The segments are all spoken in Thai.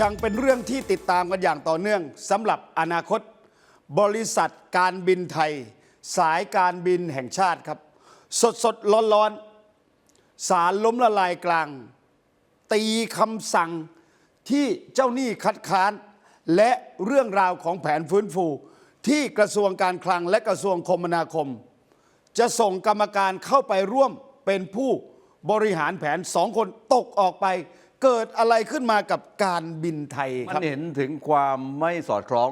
ยังเป็นเรื่องที่ติดตามกันอย่างต่อเนื่องสำหรับอนาคต บริษัทการบินไทย สายการบินแห่งชาติครับ สดสดร้อนร้อนสารล้มละลายกลาง ตีคำสั่งที่เจ้าหนี้คัดค้าน และเรื่องราวของแผนฟื้นฟู ที่กระทรวงการคลังและกระทรวงคมนาคม จะส่งกรรมการเข้าไปร่วมเป็นผู้บริหารแผนสองคนตกออกไป เกิดอะไรขึ้นมากับการบินไทยมัครับ นเห็นถึงความไม่สอดคล้อง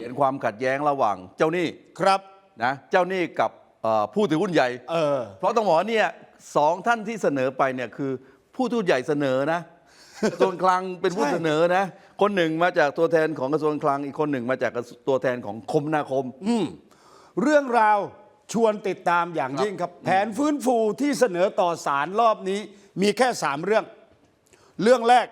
เห็นความขัดแย้งระหว่างเจ้าหนี้ครับ นะเจ้าหนี้กับเอ่อผู้ถือหุ้นใหญ่ เออ เพราะต้องบอกว่าเนี่ยสองท่านที่เสนอไปเนี่ยคือผู้ถือหุ้นใหญ่เสนอนะ กระทรวงคลังเป็นผู้ใช่ เสนอนะ คนหนึ่งมาจากตัวแทนของกระทรวงคลังอีกคนหนึ่งมาจากกระทรวงตัวแทนของคมนาคมเรื่องราวชวนติดตามอย่างยิ่งครับ แผนฟื้นฟูที่เสนอต่อศาลรอบนี้มีแค่สามเรื่อง เรื่องแรก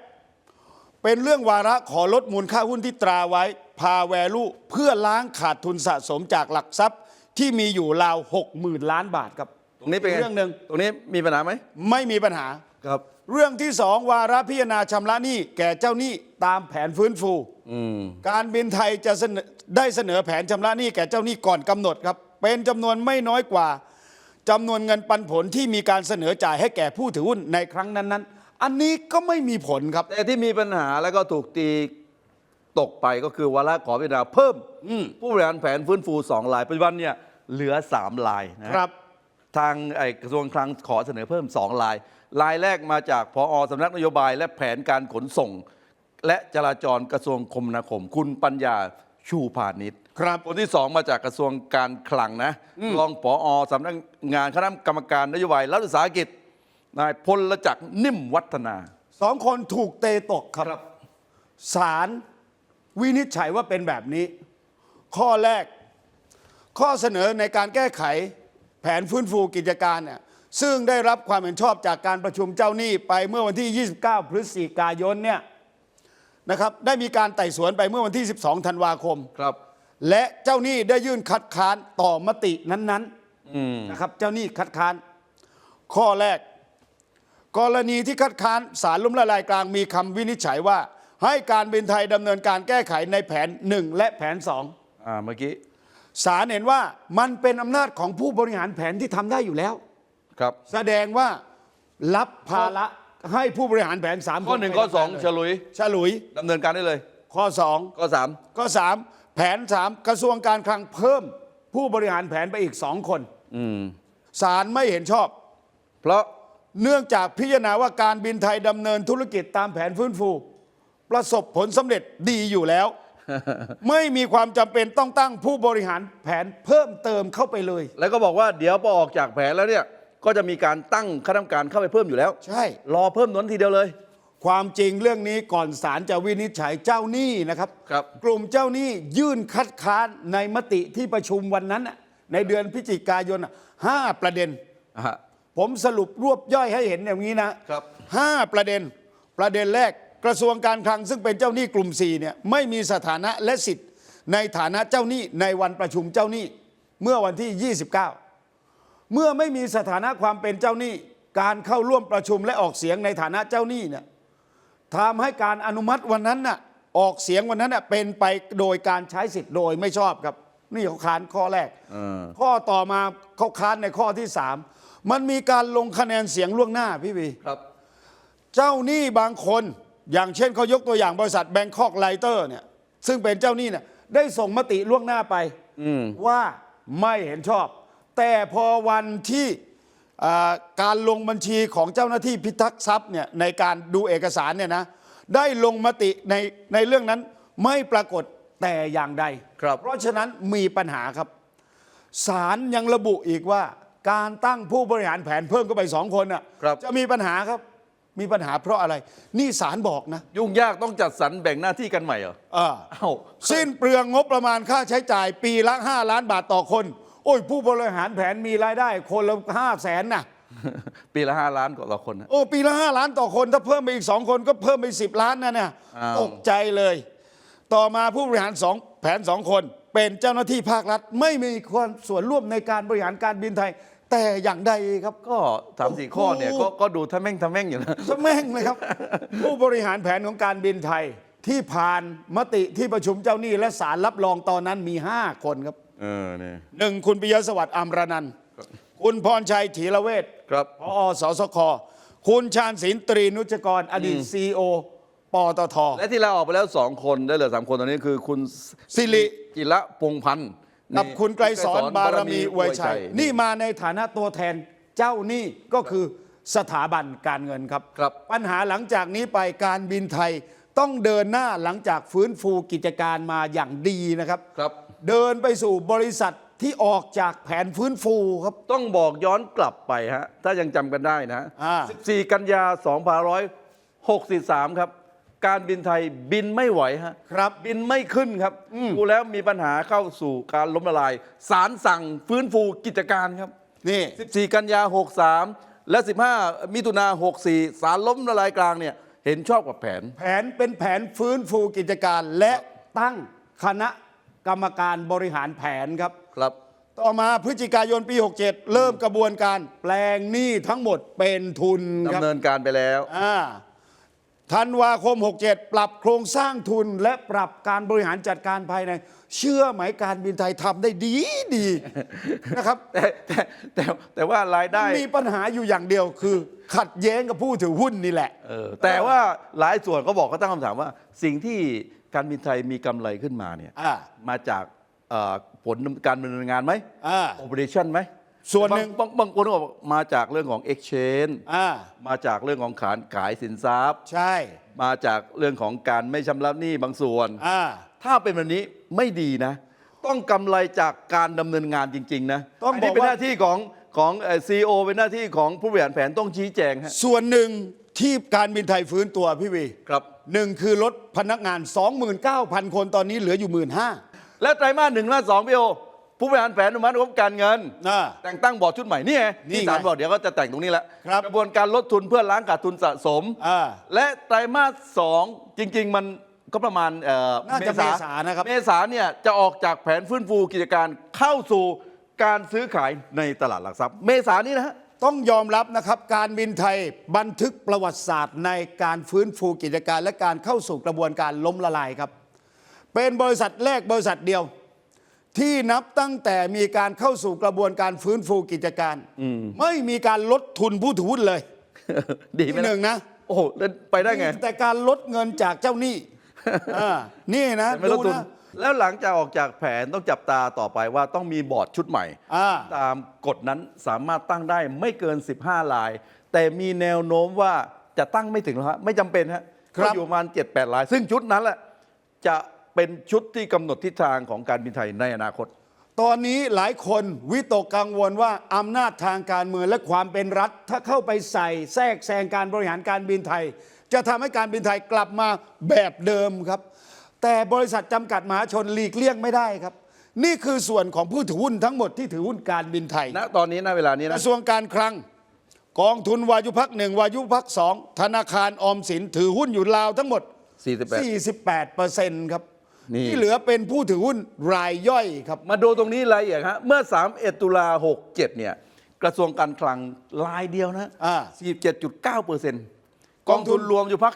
เป็นเรื่องวาระขอลดมูลค่าหุ้นที่ตราไว้พาแวลูเพื่อล้างขาดทุนสะสมจากหลักทรัพย์ที่มีอยู่ราว6 0,000ล้านบาทครับ ตรงนี้เป็นไเรื่องหนึ่งตรงนี้มีปัญหาไหมไม่มีปัญหา ครับ เรื่องที่สองวาระพิจารณาชำระหนี้แก่เจ้าหนี้ตามแผนฟื้นฟู อืมการบินไทยจะเสนอได้เสนอแผนชำระหนี้แก่เจ้าหนี้ก่อนกำหนดครับ เป็นจำนวนไม่น้อยกว่าจำนวนเงินปันผลที่มีการเสนอจ่ายให้แก่ผู้ถือหุ้นในครั้งนั้นๆ อันนี้ก็ไม่มีผลครับ แต่ที่มีปัญหาแล้วก็ถูกตีตกไปก็คือวาระขอพิจารณาเพิ่ม ผู้บริหารแผนฟื้นฟูสองลายปัจจุบันเนี่ยเหลือสามลายนะครับ ทางไอ้กระทรวงคลังขอเสนอเพิ่ม 2 ลาย ลายแรกมาจากพอสำนักนโยบาย และแผนการขนส่ง และจราจรกระทรวงคมนาคม คุณปัญญาชูพาณิชย์ครับคนที่สองมาจากกระทรวงการคลังนะรองผอสำนักงานคณะกรรมการนโยบายรัฐวิสาหกิจ นายพลจักรนิ่มวัฒนา สองคนถูกเตะตกครับศาลวินิจฉัยว่าเป็นแบบนี้ ข้อแรก ข้อเสนอในการแก้ไขแผนฟื้นฟูกิจการเนี่ยซึ่งได้รับความเห็นชอบจากการประชุมเจ้าหนี้ไปเมื่อวันที่ 29 พฤศจิกายนเนี่ยนะครับได้มีการไต่สวนไปเมื่อวันที่ 12 ธันวาคมครับ และเจ้าหนี้ได้ยื่นคัดค้านต่อมตินั้นๆนะครับเจ้าหนี้คัดค้าน ข้อแรก กรณีที่คัดค้านสารล้มละลายกลางมีคำวินิจฉัยว่า ให้การบินไทยดำเนินการแก้ไขในแผน 1 และแผน2อ่าเมื่อกี้สารเห็นว่ามันเป็นอำนาจของผู้บริหารแผนที่ทำได้อยู่แล้ว ครับ แสดงว่ารับภาระให้ผู้บริหารแผนสามข้อหนึ่งข้อสองเฉลุยฉลุย ดำเนินการได้เลย ข้อสองข้อสามก็สามแผนสามกระทรวงการคลังเพิ่มผู้บริหารแผนไปอีกสองคนอืมศาลไม่เห็นชอบ เพราะ เนื่องจากพิจารณาว่าการบินไทยดำเนินธุรกิจตามแผนฟื้นฟู ประสบผลสำเร็จดีอยู่แล้ว ไม่มีความจำเป็นต้องตั้งผู้บริหารแผนเพิ่มเติมเข้าไปเลย แล้วก็บอกว่าเดี๋ยวพอออกจากแผนแล้วเนี่ยก็จะมีการตั้งคณะกรรมการเข้าไปเพิ่มอยู่แล้ว ใช่ รอเพิ่มนั้นทีเดียวเลย ความจริงเรื่องนี้ก่อนศาลจะวินิจฉัยเจ้าหนี้นะครับ ครับ กลุ่มเจ้าหนี้ยื่นคัดค้านในมติที่ประชุมวันนั้นน่ะในเดือนพฤศจิกายนน่ะห้าประเด็น อะฮะ ผมสรุปรวบย่อยให้เห็นอย่างนี้นะครับ ห้าประเด็นประเด็นแรกกระทรวงการคลังซึ่งเป็นเจ้าหนี้กลุ่ม4เนี่ยไม่มีสถานะและสิทธิ์ในฐานะเจ้าหนี้ในวันประชุมเจ้าหนี้เมื่อวันที่ 29 เมื่อไม่มีสถานะความเป็นเจ้าหนี้ การเข้าร่วมประชุมและออกเสียงในฐานะเจ้าหนี้เนี่ยทำให้การอนุมัติวันนั้นน่ะออกเสียงวันนั้นน่ะเป็นไปโดยการใช้สิทธิ์โดยไม่ชอบครับ นี่เขาค้านข้อแรกเออข้อต่อมาเขาค้านในข้อที่สา มมันมีการลงคะแนนเสียงล่วงหน้าพี่วีครับ เจ้าหนี้บางคน อย่างเช่นเขายกตัวอย่างบริษัทแบงคอกไลเตอร์เนี่ย ซึ่งเป็นเจ้าหนี้เนี่ยได้ส่งมติล่วงหน้าไปว่าไม่เห็นชอบ แต่พอวันที่อ่าการลงบัญชีของเจ้าหน้าที่พิทักษ์ทรัพย์เนี่ยในการดูเอกสารเนี่ยนะได้ลงมติในในเรื่องนั้นไม่ปรากฏแต่อย่างใดครับเพราะฉะนั้นมีปัญหาครับศาลยังระบุอีกว่า การตั้งผู้บริหารแผนเพิ่มเข้าไปสองคนน่ะครับ จะมีปัญหาครับ มีปัญหาเพราะอะไร นี่ศาลบอกนะยุ่งยากต้องจัดสรรแบ่งหน้าที่กันใหม่เหรอเออ เอ้า สิ้นเปลืองงบประมาณค่าใช้จ่ายปีละ 5 ล้านบาทต่อคน โอ้ย ผู้บริหารแผนมีรายได้คนละห้าแสนนะปีละห้าล้านกว่าต่อคนนะ โอ้ ปีละ 5 ล้านต่อคน ถ้าเพิ่มไปอีก 2 คนก็เพิ่มไป 10 ล้านนะเนี่ยอ้าว ตกใจเลย ต่อมาผู้บริหารสองแผนสองคน เป็นเจ้าหน้าที่ภาครัฐ ไม่มีความส่วนร่วมในการบริหารการบินไทย แต่อย่างใดครับก็สามสี่ข้อเนี่ยโอ้โหก็ก็ดูทะแม่งทะแม่งอยู่นะสแม่งเลยครับ ผู้บริหารแผนของการบินไทยที่ผ่านมติที่ประชุมเจ้าหนี้และศาลรับรองตอนนั้นมี 5 คนครับเออเนี่ยหนึ่งคุณปิยสวัสดิ์อัมรนันท์คุณพรชัยถีระเวทครับพอสสคคุณชาญศิลป์ตรีนุชกร อดีตซีโอปตทและที่เราออกไปแล้วสองคนได้เหลือสามคนตอนนี้คือคุณสิริจิระพงษ์พันธ์ กับนี่คุณไกรสอนบารมีอวยชัยนี่นี่มาในฐานะตัวแทนเจ้าหนี้ก็คือสถาบันการเงินครับ ครับ ปัญหาหลังจากนี้ไปการบินไทยต้องเดินหน้าหลังจากฟื้นฟูกิจการมาอย่างดีนะครับ ครับ เดินไปสู่บริษัทที่ออกจากแผนฟื้นฟูครับ ต้องบอกย้อนกลับไปฮะ ถ้ายังจำกันได้นะอ่า 14 กันยา 2563 ครับ การบินไทยบินไม่ไหวฮะครับ บินไม่ขึ้นครับดูแล้วมีปัญหาเข้าสู่การล้มละลายศาลสั่งฟื้นฟูกิจการครับ นี่ 14 กันยา 63 และ 15 มิถุนา64ศาลล้มละลายกลางเนี่ยเห็นชอบกับแผน แผนเป็นแผนฟื้นฟูกิจการและตั้งคณะกรรมการบริหารแผนครับครับ ต่อมาพฤศจิกายนปี 67 เริ่มกระบวนการแปลงหนี้ทั้งหมดเป็นทุนครับดำเนินการไปแล้วอ่า ธันวาคม 67 ปรับโครงสร้างทุนและปรับการบริหารจัดการภายใน เชื่อไหมการบินไทยทำได้ดีดีนะครับแต่แต่แต่แต่ว่ารายได้มีปัญหาอยู่อย่างเดียวคือ ขัดแย้งกับผู้ถือหุ้นนี่แหละ เออแต่ว่าหลายส่วนก็บอกเขาตั้งคำถามว่า สิ่งที่การบินไทยมีกำไรขึ้นมาเนี่ยอ่า มาจากเอ่อผลการดำเนินงานไหมอ่า โอเปอเรชั่นไหม ส่วนหนึ่งบาบางบางคนก็บอกมาจากเรื่องของ exchange อ่ามาจากเรื่องของขายขายสินทรัพย์ ใช่มาจากเรื่องของการไม่ชำระหนี้บางส่วน อ่าถ้าเป็นแบบนี้ไม่ดีนะ ต้องกำไรจากการดำเนินงานจริง ๆ นะต้องนบนี้อกเป็นว่าหน้าที่ของของซีโอเป็นหน้าที่ของผู้บริหารแผนต้องชี้แจงฮะส่วนหนึ่งที่การบินไทยฟื้นตัวพี่วีครับ หนึ่งคือลดพนักงาน 29,000 คนตอนนี้เหลืออยู่ 1 5ื่นห้า และไตรมาสหนึ่งและสองพี่โอ ผู้บริหารแผนอนุมัติงบการเงิน อ่า แต่งตั้งบอร์ดชุดใหม่นี่ไงนี่ที่ไงศาลบอกเดี๋ยวก็จะแต่งตรงนี้แหละครับ กระบวนการลดทุนเพื่อล้างขาดทุนสะสม อ่า และไตรมาสสองจริง ๆ มันก็ประมาณเอ่อน่าจะเมษานะครับ เมษาเนี่ยจะออกจากแผนฟื้นฟูกิจการเข้าสู่การซื้อขายในตลาดหลักทรัพย์ เมษานี้นะฮะ ต้องยอมรับนะครับ การบินไทยบันทึกประวัติศาสตร์ในการฟื้นฟูกิจการและการเข้าสู่กระบวนการล้มละลายครับ เป็นบริษัทแรกบริษัทเดียว ที่นับตั้งแต่มีการเข้าสู่กระบวนการฟื้นฟูกิจการไม่มีการลดทุนผู้ถือหุ้นเลยดีไหมที่หล่ะนึ่งนะโอ้โหแล้วไปได้ไง แต่การลดเงินจากเจ้าหนี้อ่านี่นะไม่ลดทุนนะ แล้วหลังจากออกจากแผนต้องจับตาต่อไปว่าต้องมีบอร์ดชุดใหม่ อ่า ตามกฎนั้นสามารถตั้งได้ไม่เกิน 15 ลาย แต่มีแนวโน้มว่าจะตั้งไม่ถึงแล้วฮะไม่จำเป็นฮะครับ ก็อยู่ประมาณ 7-8 ลาย ซึ่งชุดนั้นแหละจะ เป็นชุดที่กำหนดทิศทางของการบินไทยในอนาคต ตอนนี้หลายคนวิตกกังวลว่าอำนาจทางการเมืองและความเป็นรัฐ ถ้าเข้าไปใส่แทรกแซงการบริหารการบินไทย จะทำให้การบินไทยกลับมาแบบเดิมครับ แต่บริษัทจำกัดมหาชนหลีกเลี่ยงไม่ได้ครับ นี่คือส่วนของผู้ถือหุ้นทั้งหมดที่ถือหุ้นการบินไทยณตอนนี้ณเวลานี้กนะระทรวงการคลัง กองทุนวายุพักหนึ่งวายุพักสองธนาคารออมสินถือหุ้นอยู่ราวทั้งหมด 48 48เปอร์เซ็นต์ครับ นี่ ที่เหลือเป็นผู้ถือหุ้นรายย่อยครับ มาดูตรงนี้รายละเอียดฮะเมื่อ 31 ตุลา 67 เนี่ย กระทรวงการคลังลายเดียวนะอ่า47.9เปอร์เซ็นต์กองทุนรวมอยู่พัก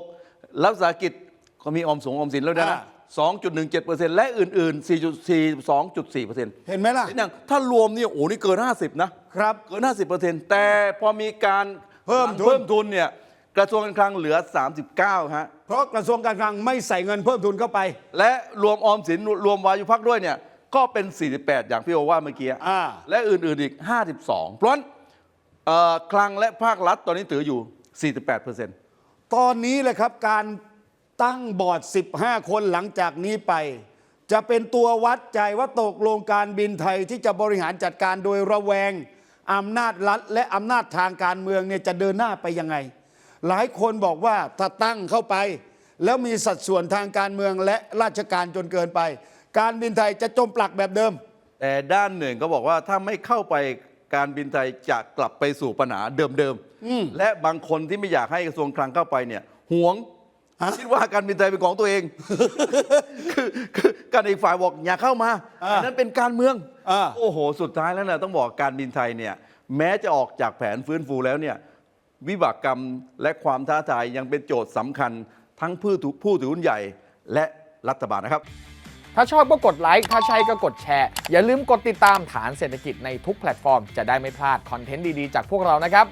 7.6 รัฐวิสาหกิจก็มีออมสงออมสินแล้วนะ อ่า 2.17เปอร์เซ็นต์และอื่น ๆ 4.42.4เปอร์เซ็นต์เห็นไหมล่ะ อย่างถ้ารวมเนี่ยโอ้นี่เกิน 50 นะ ครับ เกิน 50เปอร์เซ็นต์แต่พอมีการเพิ่มทุน เพิ่มทุนเนี่ย กระทรวงการคลังเหลือ 39ฮะเพราะกระทรวงการคลังไม่ใส่เงินเพิ่มทุนเข้าไป และรวมออมสินรวมวายุพักด้วยเนี่ยก็เป็น 48 อย่างพี่โอว่าเมื่อกี้อ่า และอื่นๆอีก 52 เพราะฉะนั้นเอ่อคลังและภาครัฐตอนนี้ถืออยู่ 48เปอร์เซ็นต์ ตอนนี้เลยครับการตั้งบอร์ด 15 คนหลังจากนี้ไป จะเป็นตัววัดใจว่าตกลงการบินไทยที่จะบริหารจัดการโดยระแวงอำนาจรัฐและอำนาจทางการเมืองเนี่ยจะเดินหน้าไปยังไง หลายคนบอกว่าถ้าตั้งเข้าไป แล้วมีสัดส่วนทางการเมืองและราชการจนเกินไป การบินไทยจะจมปลักแบบเดิม แต่ด้านหนึ่งก็บอกว่าถ้าไม่เข้าไปการบินไทยจะกลับไปสู่ปัญหาเดิมๆและบางคนที่ไม่อยากให้กระทรวงคลังเข้าไปเนี่ยหวงฮะคิดว่าการบินไทยเป็นของตัวเอง คือคือการอีกฝ่ายบอกอย่าเข้ามาอ่าอันนั้นเป็นการเมืองอ่าโอ้โห สุดท้ายแล้วนะต้องบอกการบินไทยเนี่ย แม้จะออกจากแผนฟื้นฟูแล้วเนี่ย วิบากกรรมและความท้าทายยังเป็นโจทย์สำคัญทั้งผู้ถือผู้ถือหุ้นใหญ่และรัฐบาลนะครับ ถ้าชอบก็กดไลค์ถ้าใช่ก็กดแชร์ อย่าลืมกดติดตามฐานเศรษฐกิจในทุกแพลตฟอร์ม จะได้ไม่พลาดคอนเทนต์ดี ๆ จากพวกเรานะครับ